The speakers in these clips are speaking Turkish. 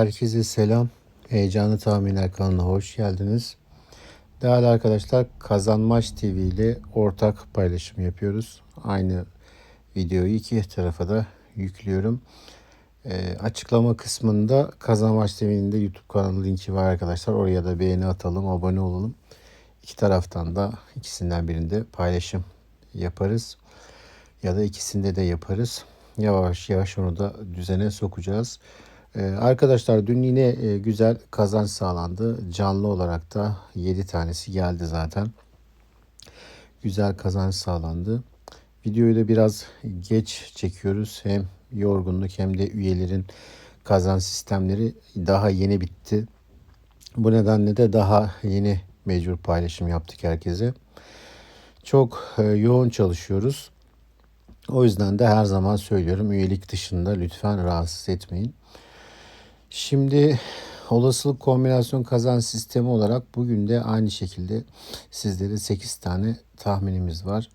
Herkese selam. Heyecanlı Tahminler kanalına hoş geldiniz. Değerli arkadaşlar Kazanmaç TV ile ortak paylaşım yapıyoruz. Aynı videoyu iki tarafa da yüklüyorum. Ee, açıklama kısmında Kazanmaç TV'nin de YouTube kanalı linki var arkadaşlar. Oraya da beğeni atalım, abone olalım. İki taraftan da ikisinden birinde paylaşım yaparız. Ya da ikisinde de yaparız. Yavaş yavaş onu da düzene sokacağız. Ee, arkadaşlar dün yine e, güzel kazanç sağlandı. Canlı olarak da 7 tanesi geldi zaten. Güzel kazanç sağlandı. Videoyu da biraz geç çekiyoruz. Hem yorgunluk hem de üyelerin kazanç sistemleri daha yeni bitti. Bu nedenle de daha yeni mecbur paylaşım yaptık herkese. Çok e, yoğun çalışıyoruz. O yüzden de her zaman söylüyorum üyelik dışında lütfen rahatsız etmeyin. Şimdi olasılık kombinasyon kazan sistemi olarak bugün de aynı şekilde sizlere 8 tane tahminimiz var.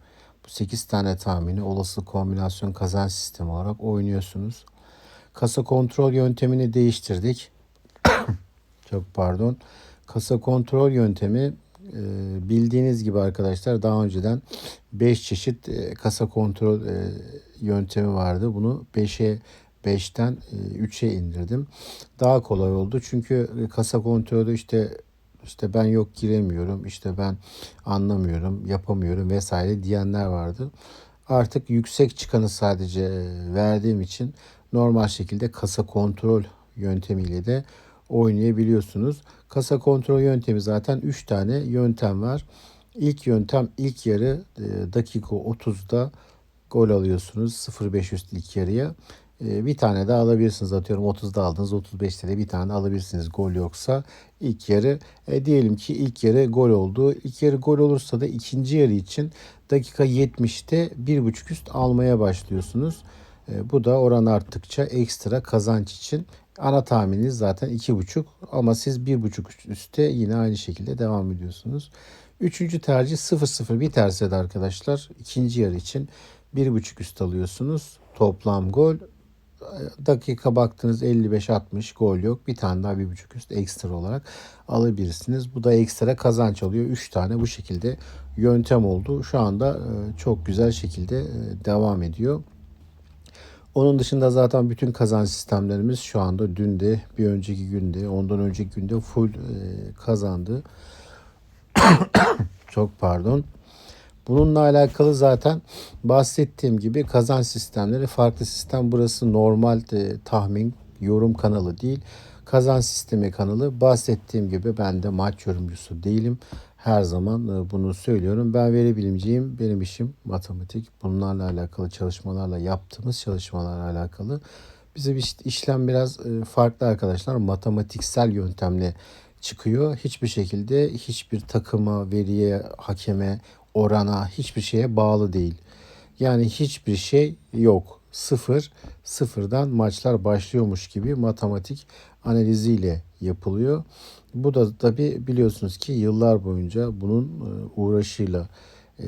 Bu 8 tane tahmini olasılık kombinasyon kazan sistemi olarak oynuyorsunuz. Kasa kontrol yöntemini değiştirdik. Çok pardon. Kasa kontrol yöntemi e, bildiğiniz gibi arkadaşlar daha önceden 5 çeşit e, kasa kontrol e, yöntemi vardı. Bunu 5'e 5'ten 3'e indirdim. Daha kolay oldu. Çünkü kasa kontrolü işte işte ben yok giremiyorum, işte ben anlamıyorum, yapamıyorum vesaire diyenler vardı. Artık yüksek çıkanı sadece verdiğim için normal şekilde kasa kontrol yöntemiyle de oynayabiliyorsunuz. Kasa kontrol yöntemi zaten 3 tane yöntem var. İlk yöntem ilk yarı dakika 30'da gol alıyorsunuz 0-5 üst ilk yarıya. Ee, bir tane daha alabilirsiniz. Atıyorum 30'da aldınız 35'te de bir tane alabilirsiniz gol yoksa ilk yarı. E, diyelim ki ilk yarı gol oldu. İlk yarı gol olursa da ikinci yarı için dakika 70'te bir buçuk üst almaya başlıyorsunuz. E, bu da oran arttıkça ekstra kazanç için ana tahmininiz zaten iki buçuk. Ama siz bir buçuk üstte yine aynı şekilde devam ediyorsunuz. Üçüncü tercih 0-0 biterse de arkadaşlar ikinci yarı için bir buçuk üst alıyorsunuz. Toplam gol dakika baktınız 55-60 gol yok. Bir tane daha bir buçuk üst ekstra olarak alabilirsiniz. Bu da ekstra kazanç alıyor. 3 tane bu şekilde yöntem oldu. Şu anda e, çok güzel şekilde e, devam ediyor. Onun dışında zaten bütün kazanç sistemlerimiz şu anda dün de bir önceki günde ondan önceki günde full e, kazandı. çok pardon. Bununla alakalı zaten bahsettiğim gibi kazan sistemleri farklı sistem. Burası normal e, tahmin yorum kanalı değil. Kazan sistemi kanalı. Bahsettiğim gibi ben de maç yorumcusu değilim. Her zaman e, bunu söylüyorum. Ben veri bilimciyim. Benim işim matematik. Bunlarla alakalı çalışmalarla yaptığımız çalışmalarla alakalı. Bize bir işlem biraz e, farklı arkadaşlar. Matematiksel yöntemle çıkıyor. Hiçbir şekilde hiçbir takıma, veriye, hakeme, orana, hiçbir şeye bağlı değil. Yani hiçbir şey yok. Sıfır, sıfırdan maçlar başlıyormuş gibi matematik analiziyle yapılıyor. Bu da tabi biliyorsunuz ki yıllar boyunca bunun e, uğraşıyla e,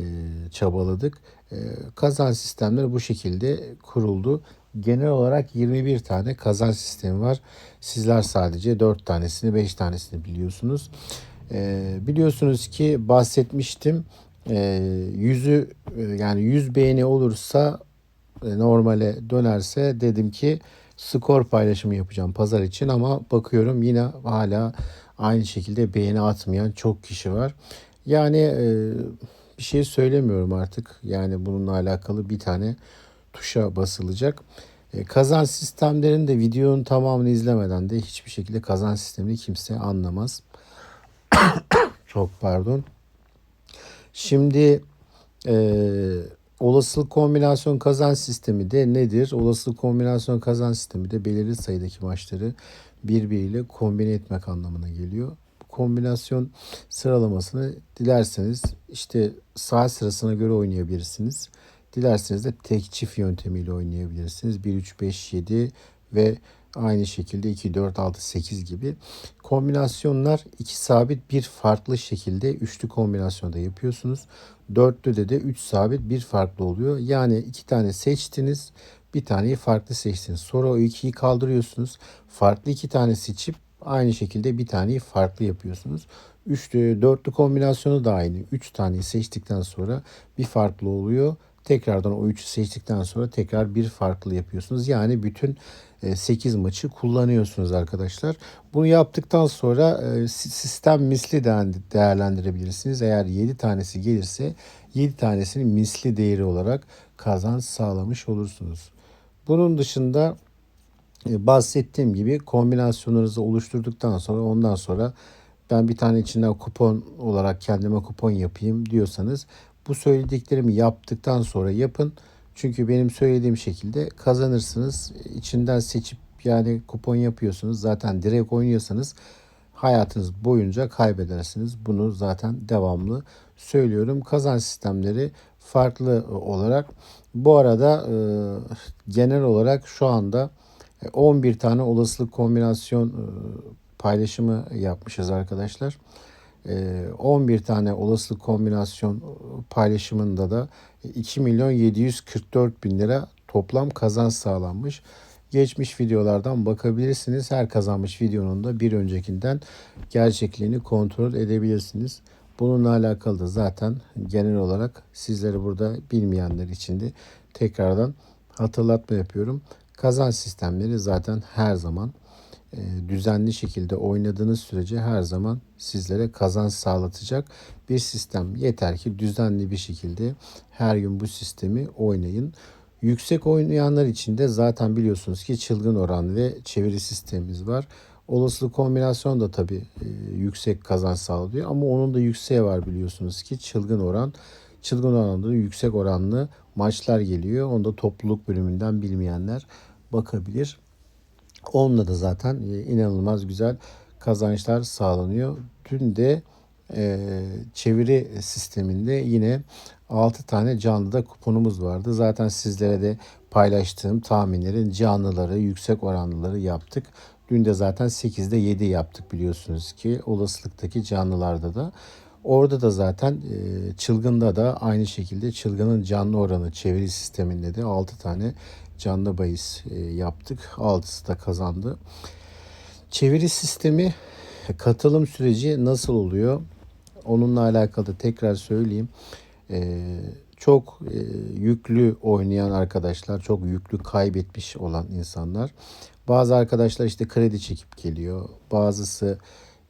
çabaladık. E, kazan sistemleri bu şekilde kuruldu. Genel olarak 21 tane kazan sistemi var. Sizler sadece 4 tanesini 5 tanesini biliyorsunuz. Biliyorsunuz ki bahsetmiştim yüzü e, yani 100 beğeni olursa e, normale dönerse dedim ki skor paylaşımı yapacağım pazar için ama bakıyorum yine hala aynı şekilde beğeni atmayan çok kişi var. Yani e, bir şey söylemiyorum artık. Yani bununla alakalı bir tane tuşa basılacak. E, kazan sistemlerinin de videonun tamamını izlemeden de hiçbir şekilde kazan sistemini kimse anlamaz. çok pardon. Şimdi e, olasılık kombinasyon kazan sistemi de nedir? Olasılık kombinasyon kazan sistemi de belirli sayıdaki maçları birbiriyle kombine etmek anlamına geliyor. Bu kombinasyon sıralamasını dilerseniz işte saat sırasına göre oynayabilirsiniz. Dilerseniz de tek çift yöntemiyle oynayabilirsiniz. 1 3 5 7 ve Aynı şekilde 2, 4, 6, 8 gibi. Kombinasyonlar iki sabit bir farklı şekilde üçlü kombinasyonda yapıyorsunuz. Dörtlü de de 3 sabit bir farklı oluyor. Yani iki tane seçtiniz bir taneyi farklı seçtiniz. Sonra o ikiyi kaldırıyorsunuz. Farklı iki tane seçip aynı şekilde bir taneyi farklı yapıyorsunuz. Üçlü, dörtlü kombinasyonu da aynı. Üç taneyi seçtikten sonra bir farklı oluyor. Tekrardan o üçü seçtikten sonra tekrar bir farklı yapıyorsunuz. Yani bütün 8 maçı kullanıyorsunuz arkadaşlar. Bunu yaptıktan sonra e, si- sistem misli de- değerlendirebilirsiniz. Eğer 7 tanesi gelirse 7 tanesini misli değeri olarak kazanç sağlamış olursunuz. Bunun dışında e, bahsettiğim gibi kombinasyonunuzu oluşturduktan sonra ondan sonra ben bir tane içinden kupon olarak kendime kupon yapayım diyorsanız bu söylediklerimi yaptıktan sonra yapın. Çünkü benim söylediğim şekilde kazanırsınız. İçinden seçip yani kupon yapıyorsunuz. Zaten direkt oynuyorsanız hayatınız boyunca kaybedersiniz. Bunu zaten devamlı söylüyorum. Kazanç sistemleri farklı olarak. Bu arada e, genel olarak şu anda 11 tane olasılık kombinasyon e, paylaşımı yapmışız arkadaşlar. E, 11 tane olasılık kombinasyon paylaşımında da 2 milyon 744 bin lira toplam kazanç sağlanmış. Geçmiş videolardan bakabilirsiniz. Her kazanmış videonun da bir öncekinden gerçekliğini kontrol edebilirsiniz. Bununla alakalı da zaten genel olarak sizleri burada bilmeyenler için de tekrardan hatırlatma yapıyorum. Kazanç sistemleri zaten her zaman e, düzenli şekilde oynadığınız sürece her zaman sizlere kazanç sağlatacak bir sistem. Yeter ki düzenli bir şekilde her gün bu sistemi oynayın. Yüksek oynayanlar için de zaten biliyorsunuz ki çılgın oran ve çeviri sistemimiz var. Olasılık kombinasyon da tabii e, yüksek kazanç sağlıyor ama onun da yükseği var biliyorsunuz ki çılgın oran. Çılgın oranda yüksek oranlı maçlar geliyor. Onda topluluk bölümünden bilmeyenler bakabilir. Onunla da zaten e, inanılmaz güzel kazançlar sağlanıyor. Dün de e, çeviri sisteminde yine 6 tane canlı da kuponumuz vardı. Zaten sizlere de paylaştığım tahminlerin canlıları, yüksek oranlıları yaptık. Dün de zaten 8'de 7 yaptık biliyorsunuz ki olasılıktaki canlılarda da. Orada da zaten e, çılgında da aynı şekilde çılgının canlı oranı çeviri sisteminde de 6 tane canlı bahis e, yaptık. 6'sı da kazandı. Çeviri sistemi katılım süreci nasıl oluyor? Onunla alakalı tekrar söyleyeyim. E, çok e, yüklü oynayan arkadaşlar, çok yüklü kaybetmiş olan insanlar. Bazı arkadaşlar işte kredi çekip geliyor. Bazısı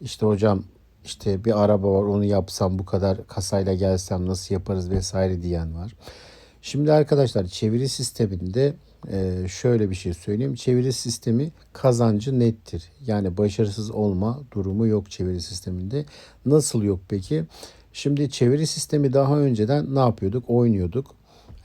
işte hocam işte bir araba var onu yapsam bu kadar kasayla gelsem nasıl yaparız vesaire diyen var. Şimdi arkadaşlar çeviri sisteminde e, şöyle bir şey söyleyeyim. Çeviri sistemi kazancı nettir. Yani başarısız olma durumu yok çeviri sisteminde. Nasıl yok peki? Şimdi çeviri sistemi daha önceden ne yapıyorduk? Oynuyorduk.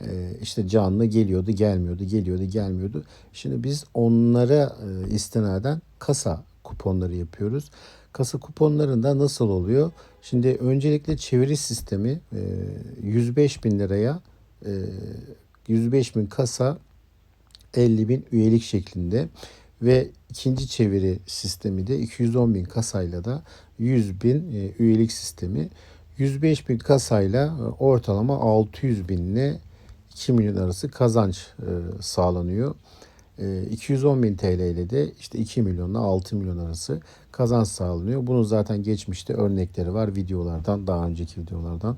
Ee, işte canlı geliyordu, gelmiyordu, geliyordu, gelmiyordu. Şimdi biz onlara e, istinaden kasa kuponları yapıyoruz. Kasa kuponlarında nasıl oluyor? Şimdi öncelikle çeviri sistemi 105 e, bin liraya 105 e, bin kasa 50 bin üyelik şeklinde ve ikinci çeviri sistemi de 210 bin kasayla da 100 bin üyelik sistemi 105 bin kasayla ortalama 600 binle 2 milyon arası kazanç sağlanıyor. 210 bin TL ile de işte 2 milyonla 6 milyon arası kazanç sağlanıyor. Bunun zaten geçmişte örnekleri var videolardan daha önceki videolardan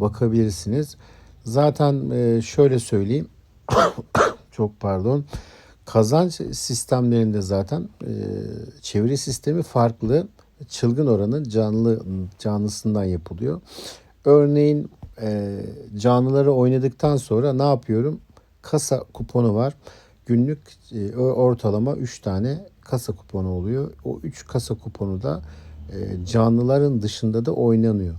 bakabilirsiniz. Zaten e, şöyle söyleyeyim çok pardon kazanç sistemlerinde zaten e, çeviri sistemi farklı çılgın oranın canlı canlısından yapılıyor. Örneğin e, canlıları oynadıktan sonra ne yapıyorum? Kasa kuponu var. Günlük e, ortalama 3 tane kasa kuponu oluyor. O 3 kasa kuponu da e, canlıların dışında da oynanıyor.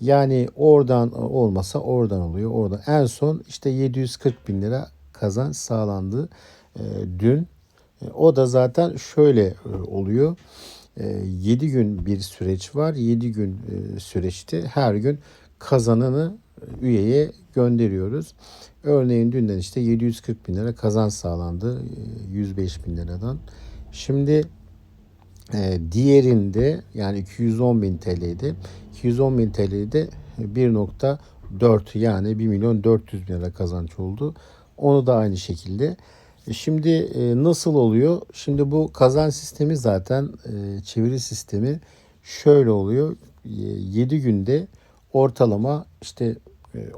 Yani oradan olmasa oradan oluyor. Oradan en son işte 740 bin lira kazanç sağlandı e, dün. E, o da zaten şöyle e, oluyor. 7 gün bir süreç var. 7 gün süreçte her gün kazananı üyeye gönderiyoruz. Örneğin dünden işte 740 bin lira kazanç sağlandı 105 bin liradan. Şimdi e, diğerinde yani 210 bin TL'de 210 bin TL'de 1.4 yani 1 milyon 400 bin lira kazanç oldu. Onu da aynı şekilde. E, Şimdi e, nasıl oluyor? Şimdi bu kazan sistemi zaten e, çeviri sistemi şöyle oluyor. 7 günde ortalama işte e,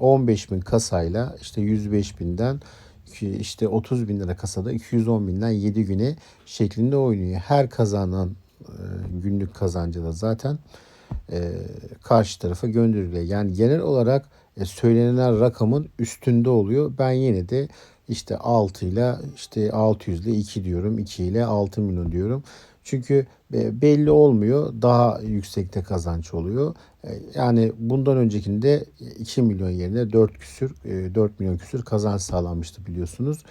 15 bin kasayla işte 105 binden işte 30 bin lira kasada 210 binden 7 güne şeklinde oynuyor. Her kazanan e, günlük kazancı da zaten e, karşı tarafa gönderiliyor. Yani genel olarak e, söylenen rakamın üstünde oluyor. Ben yine de işte 6 ile işte 600 ile 2 diyorum. 2 ile 6 milyon diyorum. Çünkü e, belli olmuyor. Daha yüksekte kazanç oluyor. E, Yani bundan öncekinde 2 milyon yerine 4 küsür, e, 4 milyon küsür kazanç sağlanmıştı biliyorsunuz.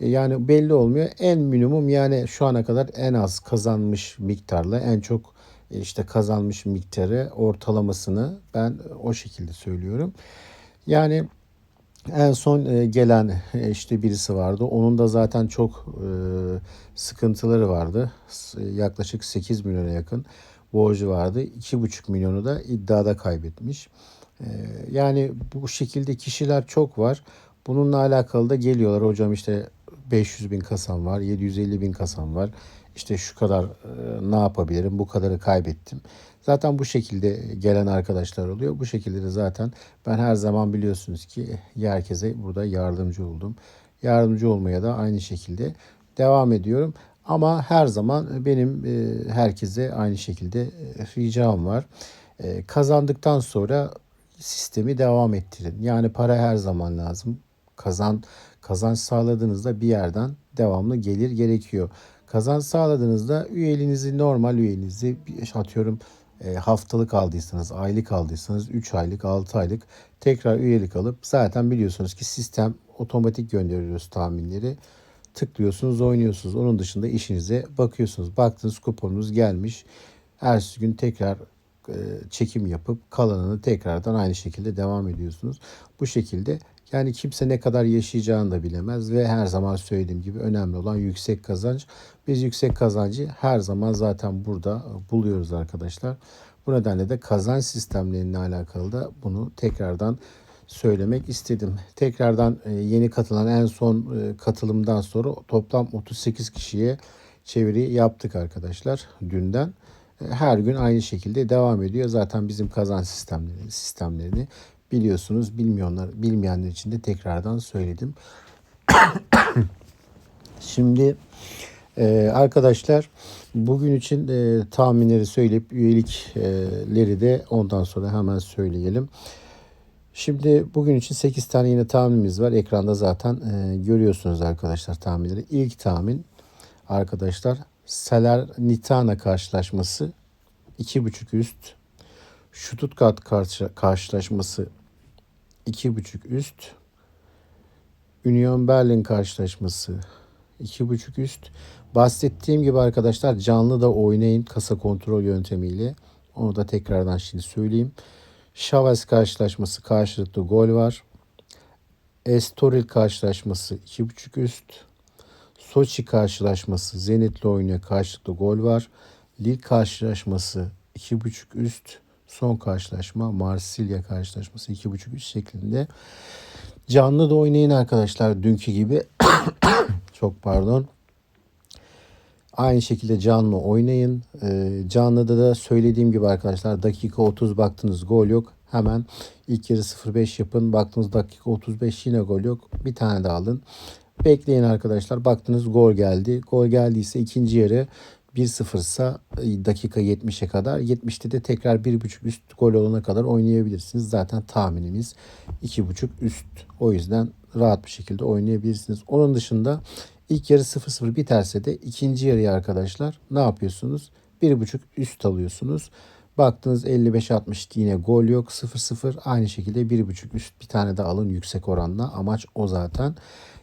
E, Yani belli olmuyor. En minimum yani şu ana kadar en az kazanmış miktarla en çok e, işte kazanmış miktarı ortalamasını ben o şekilde söylüyorum. Yani en son e, gelen e, işte birisi vardı. Onun da zaten çok e, sıkıntıları vardı. Yaklaşık 8 milyona yakın borcu vardı. 2,5 milyonu da iddiada kaybetmiş. Yani bu şekilde kişiler çok var. Bununla alakalı da geliyorlar. Hocam işte 500 bin kasam var, 750 bin kasam var. İşte şu kadar ne yapabilirim, bu kadarı kaybettim. Zaten bu şekilde gelen arkadaşlar oluyor. Bu şekilde de zaten ben her zaman biliyorsunuz ki herkese burada yardımcı oldum. Yardımcı olmaya da aynı şekilde devam ediyorum. Ama her zaman benim e, herkese aynı şekilde e, ricam var. E, Kazandıktan sonra sistemi devam ettirin. Yani para her zaman lazım. Kazan kazanç sağladığınızda bir yerden devamlı gelir gerekiyor. Kazanç sağladığınızda üyeliğinizi normal üyeliğinizi atıyorum e, haftalık aldıysanız, aylık aldıysanız 3 aylık, 6 aylık tekrar üyelik alıp zaten biliyorsunuz ki sistem otomatik gönderiyoruz tahminleri. Tıklıyorsunuz, oynuyorsunuz. Onun dışında işinize bakıyorsunuz. Baktınız kuponunuz gelmiş. Ertesi gün tekrar e, çekim yapıp kalanını tekrardan aynı şekilde devam ediyorsunuz. Bu şekilde yani kimse ne kadar yaşayacağını da bilemez ve her zaman söylediğim gibi önemli olan yüksek kazanç. Biz yüksek kazancı her zaman zaten burada buluyoruz arkadaşlar. Bu nedenle de kazanç sistemleriyle alakalı da bunu tekrardan söylemek istedim. Tekrardan e, yeni katılan en son e, katılımdan sonra toplam 38 kişiye çeviri yaptık arkadaşlar dünden. E, Her gün aynı şekilde devam ediyor. Zaten bizim kazanç sistemleri, sistemlerini biliyorsunuz. Bilmeyenler, bilmeyenler için de tekrardan söyledim. Şimdi e, arkadaşlar bugün için e, tahminleri söyleyip üyelikleri de ondan sonra hemen söyleyelim. Şimdi bugün için 8 tane yine tahminimiz var. Ekranda zaten e, görüyorsunuz arkadaşlar tahminleri. İlk tahmin arkadaşlar Salernitana karşılaşması 2.5 üst. Stuttgart karşı, karşılaşması 2.5 üst. Union Berlin karşılaşması 2.5 üst. Bahsettiğim gibi arkadaşlar canlı da oynayın kasa kontrol yöntemiyle. Onu da tekrardan şimdi söyleyeyim. Chavez karşılaşması karşılıklı gol var. Estoril karşılaşması 2.5 üst. Soçi karşılaşması Zenit'le oynuyor karşılıklı gol var. Lille karşılaşması 2.5 üst. Son karşılaşma Marsilya karşılaşması 2.5 üst şeklinde. Canlı da oynayın arkadaşlar dünkü gibi. Çok pardon. Aynı şekilde canlı oynayın. Ee, canlıda da söylediğim gibi arkadaşlar dakika 30 baktınız gol yok. Hemen ilk yarı 0-5 yapın. Baktınız dakika 35 yine gol yok. Bir tane daha alın. Bekleyin arkadaşlar. Baktınız gol geldi. Gol geldiyse ikinci yarı 1-0 ise dakika 70'e kadar 70'te de tekrar 1.5 üst gol olana kadar oynayabilirsiniz. Zaten tahminimiz 2.5 üst. O yüzden rahat bir şekilde oynayabilirsiniz. Onun dışında ilk yarı 0-0 biterse de ikinci yarıya arkadaşlar ne yapıyorsunuz? 1.5 üst alıyorsunuz. Baktınız 55-60 yine gol yok 0-0 aynı şekilde 1.5 üst bir tane de alın yüksek oranla amaç o zaten.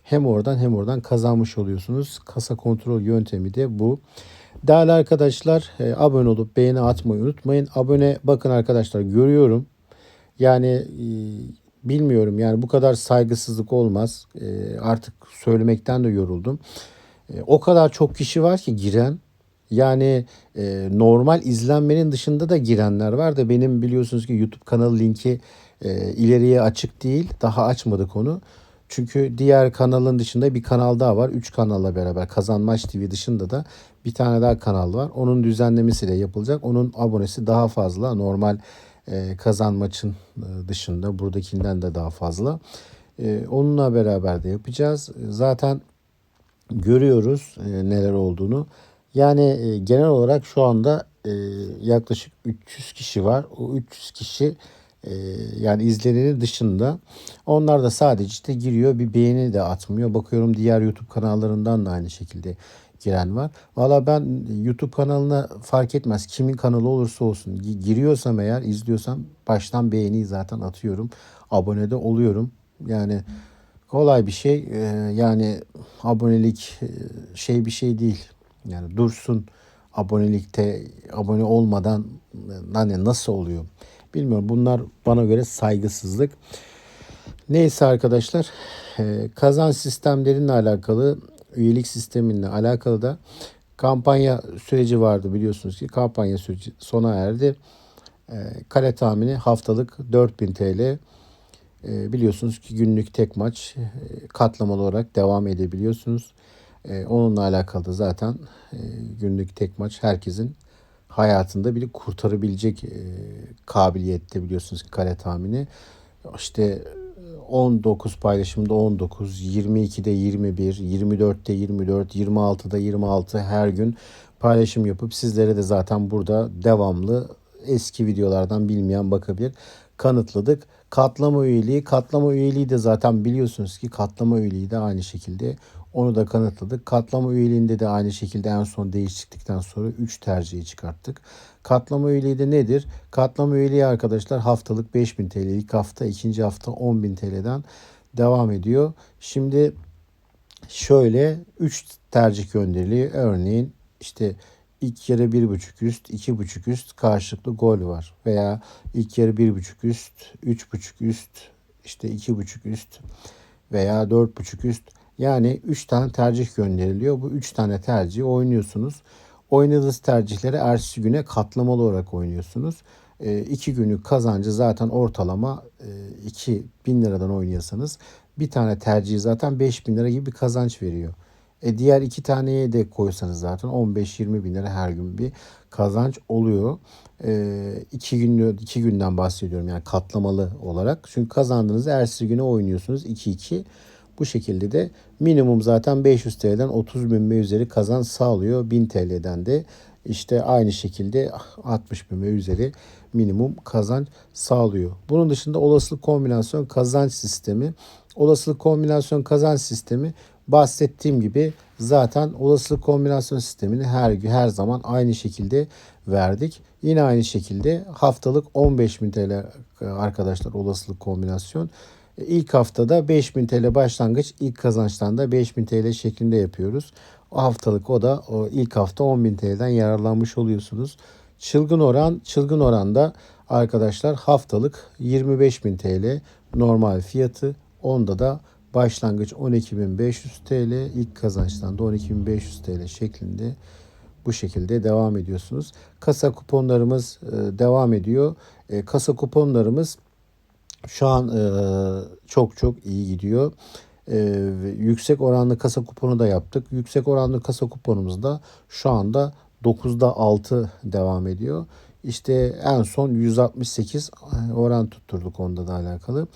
Hem oradan hem oradan kazanmış oluyorsunuz. Kasa kontrol yöntemi de bu. Değerli arkadaşlar e, abone olup beğeni atmayı unutmayın. Abone bakın arkadaşlar görüyorum. Yani e, bilmiyorum yani bu kadar saygısızlık olmaz. E, artık söylemekten de yoruldum. E, o kadar çok kişi var ki giren. Yani e, normal izlenmenin dışında da girenler var da benim biliyorsunuz ki YouTube kanalı linki e, ileriye açık değil. Daha açmadık onu. Çünkü diğer kanalın dışında bir kanal daha var. 3 kanalla beraber Kazanmaç TV dışında da bir tane daha kanal var. Onun düzenlemesiyle yapılacak. Onun abonesi daha fazla. Normal e, Kazanmaç'ın e, dışında buradakinden de daha fazla. E, onunla beraber de yapacağız. Zaten görüyoruz e, neler olduğunu. Yani e, genel olarak şu anda e, yaklaşık 300 kişi var. O 300 kişi e, yani izlenenin dışında. Onlar da sadece işte giriyor bir beğeni de atmıyor. Bakıyorum diğer YouTube kanallarından da aynı şekilde giren var. Valla ben YouTube kanalına fark etmez kimin kanalı olursa olsun gi- giriyorsam eğer izliyorsam baştan beğeniyi zaten atıyorum. Abone de oluyorum. Yani kolay bir şey. Ee, yani abonelik e, şey bir şey değil. Yani dursun abonelikte abone olmadan e, hani nasıl oluyor? Bilmiyorum. Bunlar bana göre saygısızlık. Neyse arkadaşlar e, kazanç sistemlerinle alakalı üyelik sisteminle alakalı da kampanya süreci vardı biliyorsunuz ki kampanya süreci sona erdi. E, kale tahmini haftalık 4000 TL. E, biliyorsunuz ki günlük tek maç katlamalı olarak devam edebiliyorsunuz. Onunla alakalı da zaten günlük tek maç herkesin hayatında bile kurtarabilecek e, kabiliyette biliyorsunuz ki kale tahmini. İşte 19 paylaşımda 19, 22'de 21, 24'te 24, 26'da 26 her gün paylaşım yapıp sizlere de zaten burada devamlı eski videolardan bilmeyen bakabilir. Kanıtladık. Katlama üyeliği, katlama üyeliği de zaten biliyorsunuz ki katlama üyeliği de aynı şekilde onu da kanıtladık. Katlama üyeliğinde de aynı şekilde en son değişiklikten sonra 3 tercihi çıkarttık. Katlama üyeliği de nedir? Katlama üyeliği arkadaşlar haftalık 5000 TL, ilk hafta, ikinci hafta 10.000 TL'den devam ediyor. Şimdi şöyle 3 tercih gönderiliyor. Örneğin işte ilk yarı 1.5 üst, 2.5 üst karşılıklı gol var. Veya ilk yarı 1.5 üst, 3.5 üst, işte 2.5 üst veya 4.5 üst. Yani 3 tane tercih gönderiliyor. Bu 3 tane tercihi oynuyorsunuz. Oynadığınız tercihleri ertesi güne katlamalı olarak oynuyorsunuz. 2 günlük kazancı zaten ortalama 2 bin liradan oynuyorsanız bir tane tercihi zaten 5 bin lira gibi bir kazanç veriyor. E diğer iki taneye de koysanız zaten 15-20 bin lira her gün bir kazanç oluyor. E, iki, gün, iki günden bahsediyorum yani katlamalı olarak. Çünkü kazandığınız ertesi güne oynuyorsunuz 2-2. Bu şekilde de minimum zaten 500 TL'den 30 bin ve üzeri kazanç sağlıyor. 1000 TL'den de işte aynı şekilde 60 bin ve üzeri minimum kazanç sağlıyor. Bunun dışında olasılık kombinasyon kazanç sistemi. Olasılık kombinasyon kazanç sistemi bahsettiğim gibi zaten olasılık kombinasyon sistemini her her zaman aynı şekilde verdik. Yine aynı şekilde haftalık 15.000 TL arkadaşlar olasılık kombinasyon. İlk haftada 5000 TL başlangıç, ilk kazançtan da 5000 TL şeklinde yapıyoruz. O haftalık o da o ilk hafta 10.000 TL'den yararlanmış oluyorsunuz. Çılgın oran, çılgın oranda arkadaşlar haftalık 25.000 TL normal fiyatı. Onda da başlangıç 12.500 TL, ilk kazançtan da 12.500 TL şeklinde bu şekilde devam ediyorsunuz. Kasa kuponlarımız e, devam ediyor. E, kasa kuponlarımız şu an e, çok çok iyi gidiyor. E, yüksek oranlı kasa kuponu da yaptık. Yüksek oranlı kasa kuponumuz da şu anda 9'da 6 devam ediyor. İşte en son 168 oran tutturduk onda da alakalı.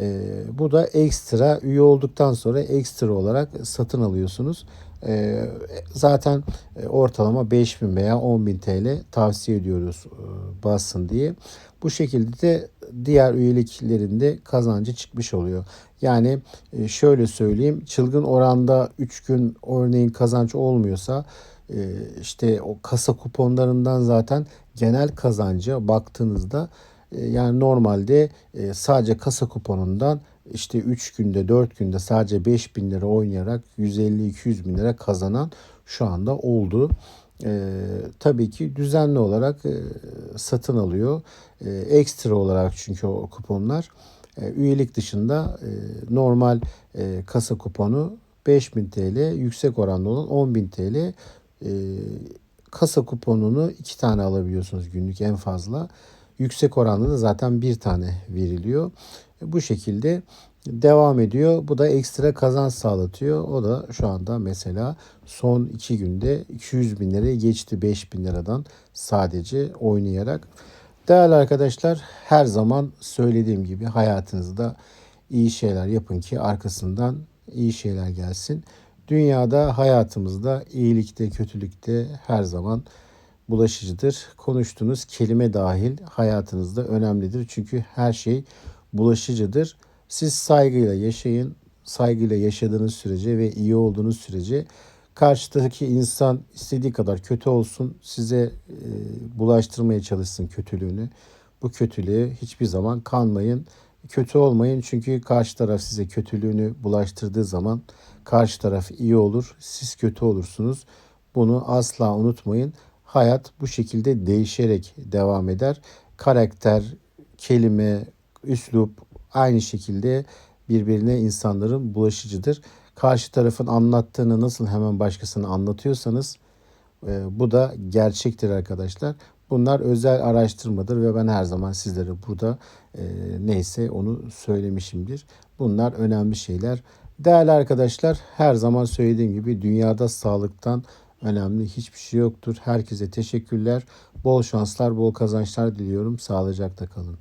E, bu da ekstra üye olduktan sonra ekstra olarak satın alıyorsunuz. E, zaten ortalama 5000 veya 10.000 TL tavsiye ediyoruz e, bassın diye. Bu şekilde de diğer üyeliklerinde kazancı çıkmış oluyor. Yani e, şöyle söyleyeyim çılgın oranda 3 gün örneğin kazanç olmuyorsa e, işte o kasa kuponlarından zaten genel kazanca baktığınızda e, yani normalde sadece kasa kuponundan işte 3 günde 4 günde sadece 5 bin lira oynayarak 150-200 bin lira kazanan şu anda oldu. Ee, tabii ki düzenli olarak e, satın alıyor. E, ekstra olarak çünkü o kuponlar e, üyelik dışında e, normal e, kasa kuponu 5000 TL, yüksek oranlı olan 10.000 TL e, kasa kuponunu iki tane alabiliyorsunuz günlük en fazla. Yüksek oranlı da zaten bir tane veriliyor. Bu şekilde devam ediyor. Bu da ekstra kazanç sağlatıyor. O da şu anda mesela son iki günde 200 bin liraya geçti 5 bin liradan sadece oynayarak. Değerli arkadaşlar her zaman söylediğim gibi hayatınızda iyi şeyler yapın ki arkasından iyi şeyler gelsin. Dünyada hayatımızda iyilikte kötülükte her zaman bulaşıcıdır. Konuştuğunuz kelime dahil hayatınızda önemlidir. Çünkü her şey bulaşıcıdır. Siz saygıyla yaşayın. Saygıyla yaşadığınız sürece ve iyi olduğunuz sürece karşıdaki insan istediği kadar kötü olsun size e, bulaştırmaya çalışsın kötülüğünü. Bu kötülüğü hiçbir zaman kanmayın. Kötü olmayın çünkü karşı taraf size kötülüğünü bulaştırdığı zaman karşı taraf iyi olur, siz kötü olursunuz. Bunu asla unutmayın. Hayat bu şekilde değişerek devam eder. Karakter, kelime, üslup aynı şekilde birbirine insanların bulaşıcıdır. Karşı tarafın anlattığını nasıl hemen başkasına anlatıyorsanız e, bu da gerçektir arkadaşlar. Bunlar özel araştırmadır ve ben her zaman sizlere burada e, neyse onu söylemişimdir. Bunlar önemli şeyler. Değerli arkadaşlar her zaman söylediğim gibi dünyada sağlıktan önemli hiçbir şey yoktur. Herkese teşekkürler. Bol şanslar, bol kazançlar diliyorum. Sağlıcakla kalın.